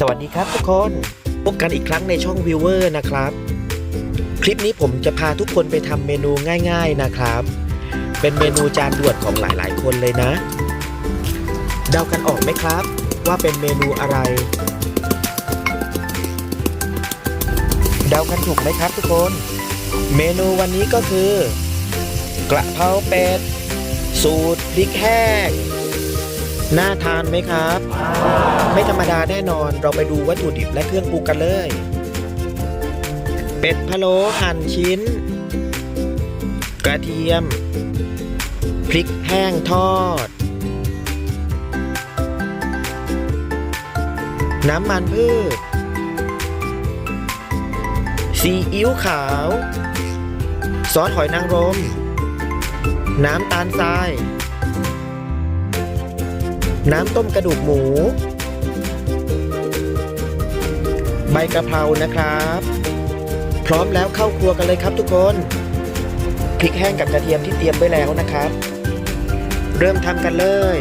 สวัสดีครับทุกคน พบกันอีกครั้งในช่องวิวเวอร์นะครับ คลิปนี้ผมจะพาทุกคนไปทำเมนูง่าย ๆนะครับ เป็นเมนูจานด่วนของหลายๆ คนเลยนะ เดากันออกไหมครับ ว่าเป็นเมนูอะไร เดากันถูกไหมครับทุกคน เมนูวันนี้ก็คือ กระเพราเป็ดสูตรพริกแห้ง น่าทานไหมครับ ไม่ธรรมดาแน่นอนเราไปดูวัตถุดิบและเครื่องปรุงกันเลย เป็ดพะโล้หั่นชิ้น กระเทียม พริกแห้งทอด น้ำมันพืช ซีอิ๊วขาว ซอสหอยนางรม น้ำตาลทราย น้ำต้มกระดูกหมู ใบกะเพรานะครับ พร้อมแล้วเข้าครัวกันเลยครับทุกคนพริกแห้งกับกระเทียมที่เตรียมไว้แล้วนะครับ เริ่มทำกันเลย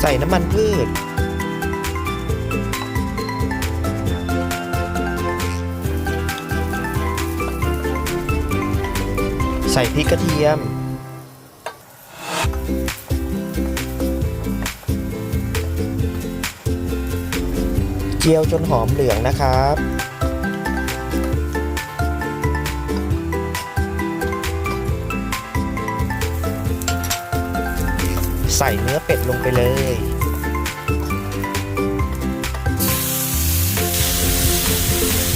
ใส่น้ำมันพืช ใส่พริกกระเทียม จียวจนหอมเหลืองนะครับใส่เนื้อเป็ดลงไปเลย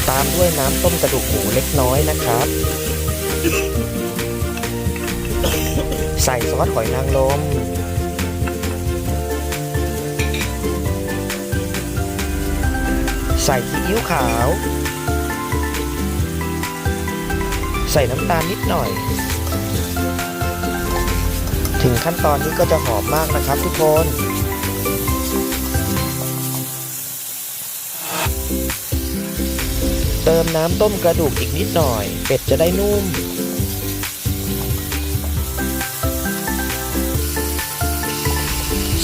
ตามด้วยน้ำต้มกระดูกหมูเล็กน้อยนะครับ ใส่ซอสหอยนางรม ใส่ซีอิ๊วขาว ใส่น้ำตาลนิดหน่อย ถึงขั้นตอนนี้ก็จะหอมมากนะครับทุกคน เติมน้ำต้มกระดูกอีกนิดหน่อย เป็ดจะได้นุ่ม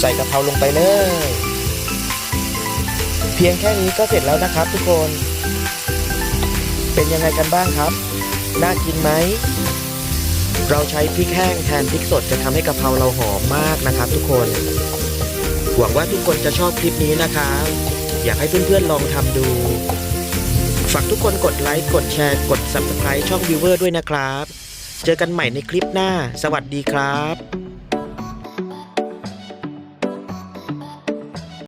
ใส่กะเพราลงไปเลย เพียงแค่นี้ก็เสร็จแล้วนะครับทุกคน เป็นยังไงกันบ้างครับ น่ากินไหม เราใช้พริกแห้งแทนพริกสดจะทำให้กะเพราเราหอมมากนะครับ ทุกคน หวังว่าทุกคนจะชอบคลิปนี้นะครับอยากให้เพื่อนๆลองทำดู ฝากทุกคนกดไลค์ กดแชร์ กด Subscribe ช่องวิวเวอร์ด้วยนะครับ เจอกันใหม่ในคลิปหน้า สวัสดีครับ